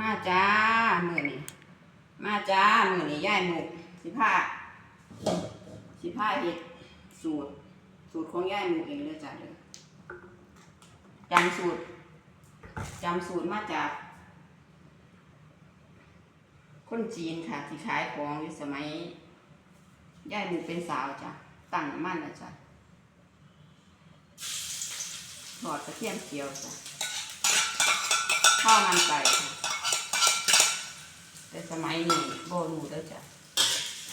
มาจ้ามือนี่มาจ้ามือนี่ย่ายหมุกสิผ้าสิผ้าเห็ดสูตร สูตรของย่ายหมุกเองเลยจ้าเลยจำสูตรจำสูตรมาจาก คนจีนค่ะ ที่ขายของอยู่สมัยย่ายหมุกเป็นสาวจ้ะตั้งมันนะจ้ะทอดกระเทียมเจียวจ้ะข้าวมันไก่ค่ะ แต่สมัยนี้โบรูแล้วจ้ะ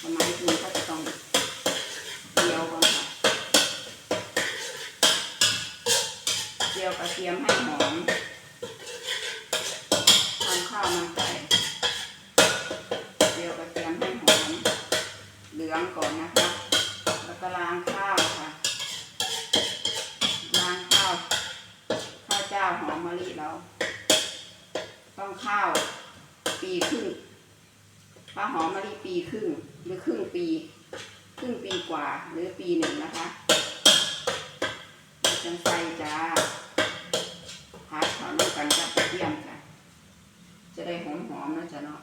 สมัยนี้ก็จะต้องเจียวก่อนค่ะเจียวกระเทียมให้หอมทำข้าวมันไก่เจียวกระเทียมให้หอมเหลืองก่อนนะคะ แล้วก็ล้างข้าวค่ะล้างข้าวข้าวเจ้าหอมมะลิเราต้องข้าว ปีครึ่งปลาหอมมะลิปีครึ่งหรือครึ่งปี ครึ่งปีกว่าหรือปีหนึ่งนะคะจังใส่จ้าพัดเขาด้วยกันกับกระเทียมจ้ะจะได้หอมหอมๆนะจ๊ะเนาะ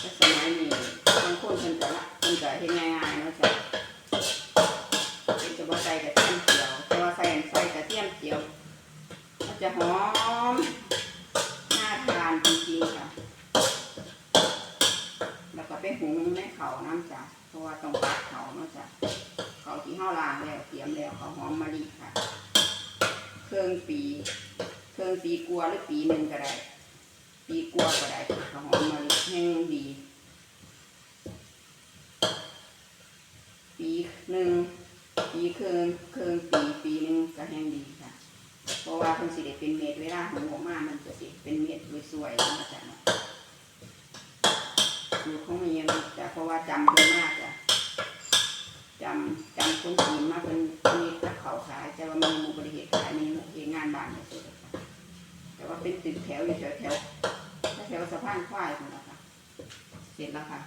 แต่สมัยนี้บางคนเป็นจะละเป็นจะเห็นง่ายๆเนาะจ๊ะเป็นจะบ่ใส่กระเทียมเจียวแต่ว่าใส่ใส่กระเทียมเจียว มันจะหอม น่าทานจริงๆค่ะ แล้วก็ไปหุงในเขาน้ำจ้ะเพราะว่าต้องปัดเขาเนาะจ้ะเขาที่ห้าล้างแล้วเตรียมแล้วเขาห อมมะลิค่ะ เครื่องปีเครื่องปีกัวหรือปีหนึ่งก็ได้ ปีกัวก็ได้หอมมะลิแห้งดี ปีหนึ่งปีเครื่องเครื่องปีปีหนึ่งก็แห้งดีค่ะ เพราะว่าเพิ่นสิได้เป็นเม็ดเวลาหุงอกมามันจะเป็นเม็ดสวยๆนะจ๊ะเนาะสูตรของเมียนะจ้ะเพราะว่าจำเพิ่นมากจ้ะ จำจำคนจีนมาเพิ่นมีตะเขาขาย แต่ว่ามีมู่บริเหตุขายมีเฮ็ดงานบ้านเนี่ยสุดแต่ว่าเป็นตึกแถวอยู่แถวแถวแถวสะพานควายนั่นแหละค่ะเสร็จแล้วค่ะ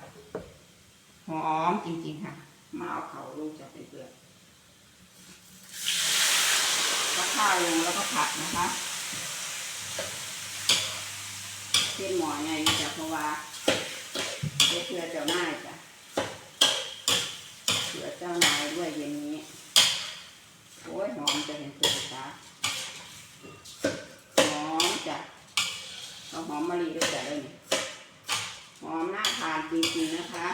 หอมจริงๆค่ะ มาเอาเขาลูกจะเป็นเปลือกก็ข้าวลงแล้วก็ผัดนะคะเส้นหมอไงจ้ะเพราะว่าเพื่อเพื่อเจ้านายจ้ะ เจ้านายด้วยเย็นนี้ โอ้ยหอมจะเห็นตัวจ้ะหอมจ้ะเอาหอมมะลิด้วยจ้ะเลยหอมน่าทานจริงๆนะคะ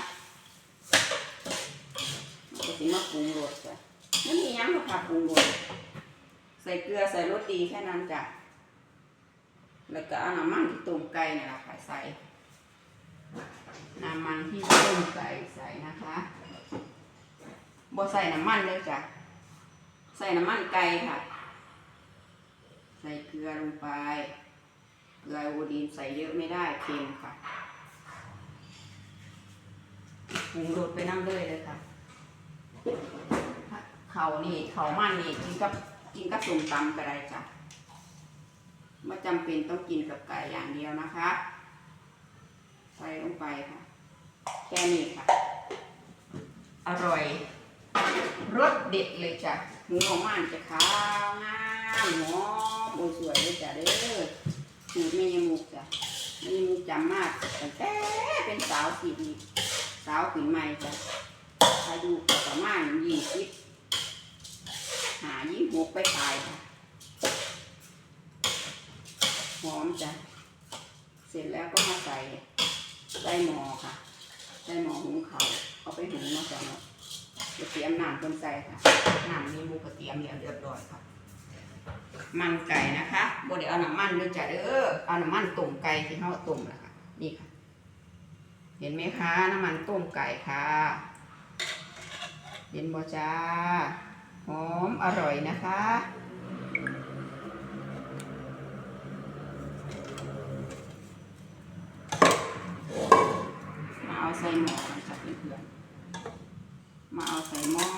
มันก็สิมาปรุงรสจ้ะไม่มีหยังหรอกค่ะปรุงรสใส่เกลือใส่รสดีแค่นั้นจ้ะแล้วก็เอาน้ำมันที่ต้มไก่นี่แหละค่ะใส่น้ำมันที่ต้มไก่ใส่นะคะ บ่ใส่น้ำมันเลยจ้ะ ใส่น้ำมันไก่ค่ะ ใส่เกลือลงไป เกลือโอดีนใส่เยอะไม่ได้เค็มค่ะปรุงรสไปน้ำเลยเลยค่ะ เขานี่เขามันนี่กินกับกินกับส้มตำก็ได้จ้ะไม่จำเป็นต้องกินกับไก่อย่างเดียวนะคะ ใส่ลงไปค่ะ แค่นี้ค่ะ อร่อย รสเด็ดเลยจ้ะหมูของมันจะขาวงามหอมโอ้สวยเลยจ้ะเด้อสูตรแม่ยมุกจ้ะแม่ยมุกจำมากตั้งแต่เป็นสาวสีสาวขึ้นใหม่จ้ะอายุก็ประมาณยี่สิบหายี่หกไปขายค่ะหอมจ้ะเสร็จแล้วก็มาใส่ใส่หมอค่ะใส่หมอหุงเขาเอาไปหุงเนาจ้ะเนาะ เดี๋ยวเตรียมน้ำต้นใส่ค่ะน้ำมีมูกระเทียมเรียบเรียบร้อยค่ะ มันไก่นะคะโบ่ได้เอาน้ำมันด้วยจ้ะเด้อเอาน้ำมันต้มไก่ที่เขาต้มแล้วค่ะนี่ค่ะ เห็นไหมคะน้ำมันต้มไก่ค่ะ เห็นบ่จ้าหอมอร่อยนะคะมาเอาใส่หม้อค่ะเพื่อนๆ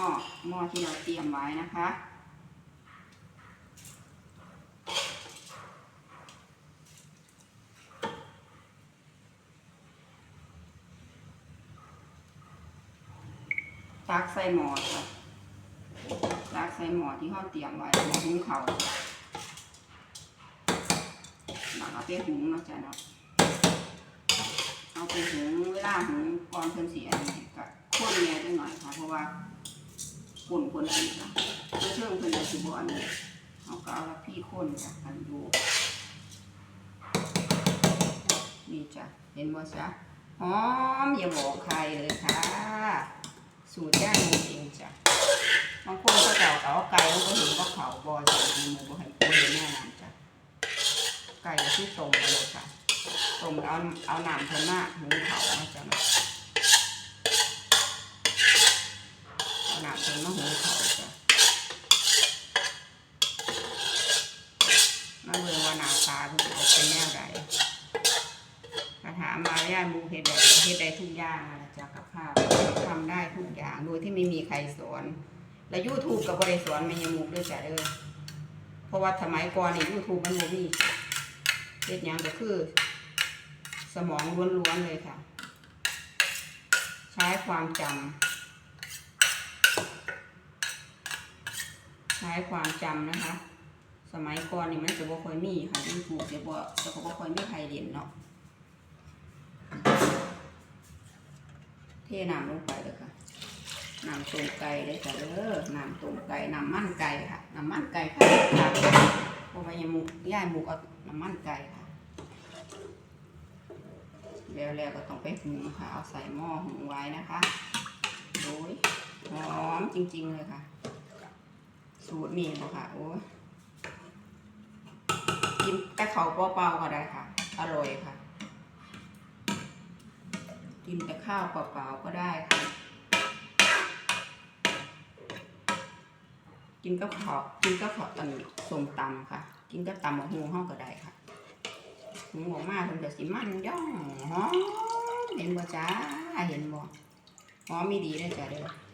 หม้อหม้อที่เราเตรียมไว้นะคะ ตักใส่หม้อค่ะตักใส่หม้อที่เขาเตรียมไว้หม้อหุงเขาวต้องเอาไปหุงเนาะจ้ะเนาะเอาไปหุงเวลาหุงก่อนเพิ่นเสียนี่ก็ข้นแหน่จังหน่อยค่ะเพราะว่า ป่นคนอันนี้ค่ะเมื่อเชิงเพิ่นสิบอันนี้เอาก็เอาละพี่ข้นจ้ะกันดูนี่จ้ะเห็นบ่จ๊ะหอมอย่าบอกใครเลยค่ะ สูตรย่างมเองจ้ะบางคนก็จะเอาเอาไก่เขาก็เห็นว่าเขาบอใส่ในหมูบ่ให้ปูเห็นแน่นอนจ้ะไก่ที่ต้มเลยค่ะต้มแล้วเอาเอาน้ำเพิ่นมาหุงเขานะจ๊ะ เนาะเอาน้ำเพิ่นมาหุงเขาจ้ะมาเบิ่งว่าหน้าตาเพิ่นจะเป็นแนวใดกระถามมาย่าหมูเฮ็ดได้เฮ็ดได้ทุกอย่างนะจ๊ะกับข้าวทำได้ทุกอย่างโดยที่ไม่มีใครสอน แล้วยูทูบกับบริสอนมันยังมุกด้วยจ้ะเด้อเพราะว่าสมัยก่อนนี่ยูทูบมันบ่มีเฮ็ดหยังก็คือ สมองล้วนๆเลยค่ะ ใช้ความจำใช้ความจำนะคะ สมัยก่อนนี่มันจะบ่ค่อยมีค่ะยูทูบจะบ่จะบ่ค่อยมีใครเรียนเนาะเทน้ำลงไปเลยค่ะน้ำต้มไก่เลยจ้ะเด้อน้ำต้มไก่น้ำมันไก่ค่ะน้ำมันไก่ค่ะเพราะว่ายังหมูย่ายหมูเอาน้ำมันไก่ค่ะแล้วแล้วก็ต้องไปหุงค่ะ เอาใส่หม้อหุงไว้นะคะโอ้ยหอมจริงๆเลยค่ะ สูตรนี่บ่ค่ะโอ้กินแต่เขาวเปล่าๆก็ได้ค่ะ อร่อยค่ะ กินแต่ข้าวเปล่าๆก็ได้ค่ะ กินกับข้าวกินกับข้าวตันส้มตำค่ะ กินกับตำบักหูห้องก็ได้ค่ะหูออกมาเพิ่นจะสิมันย่องหอมเห็นบ่จ้าเห็นบ่หอมมีดีเลยจ้ะเด้อ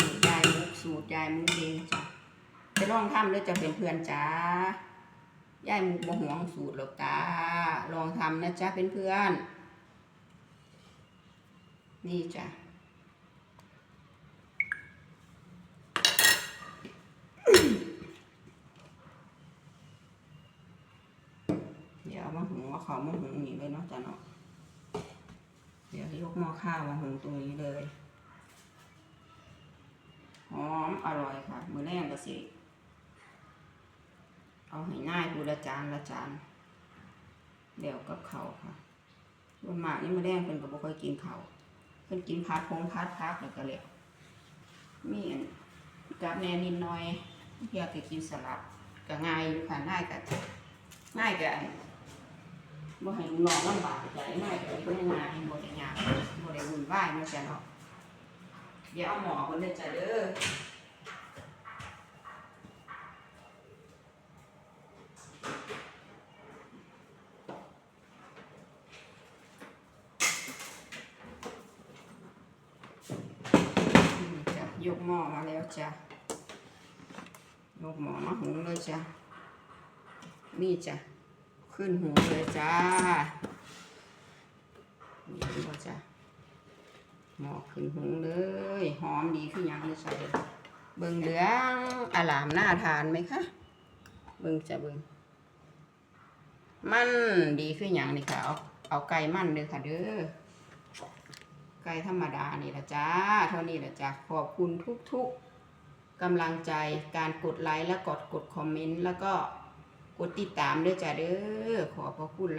สูตรยายมุกสูตรยายมุกเองจ้ะไปลองทำเลยจะเป็นเพื่อนจ้ายายมุกบ่หวงสูตรหรอกจ้าลองทำนะจ้าเป็นเพื่อน นี่จ้ะเดี๋ยวมาหุงเอาข้ามาหุงนี่เลยเนาะจ้ะเนาะเดี๋ยวยกหม้อข้าวมาหุงตรงนี้เลย หอมอร่อยค่ะ มือแรกก็สิ เอาให้ง่ายดูละจานละจานเดี๋ยวกับเขาค่ะส่วนมากนี่มือแรกเพิ่นก็บ่ค่อยกินเขาเพิ่นกินพัดพงพัดพักแล้วก็แล้วมีกับแนนิดน่อยเพียกกินสลัดก็ง่ายอยู่ค่ะง่ายก็ง่ายกันบ่ให้ลูกน้องลำบากใจง่ายกันก็ง่ายบ่ได้ยากบ่ได้วุ่นวายเนาะจ้ะเนาะ เดี๋ยวเอาหมอคนเด้อจ้ะเด้อจะยกหม้อมาแล้วจ้ะ ยกหม้อมาหุงเลยจ้ะ นี่จ้ะ ขึ้นหูเลยจ้านี่ก็จ้ะ หมอกขึ้นหูเลย หอมดีขึ้นยังเลยจ้ะเบิ่งเหลืองอลามน่าทานไหมคะเบิ่งจะเบิ่งมันดีขึ้นยังนี่ค่ะ เอาเอาไก่มันเลยค่ะเด้อไก่ธรรมดานี่ละจ้า เท่านี้ละจ้ะขอบคุณทุกๆกำลังใจการกดไลค์และกดกดคอมเมนต์แล้วก็กดติดตามด้วยจ้ะเด้อขอบพระคุณ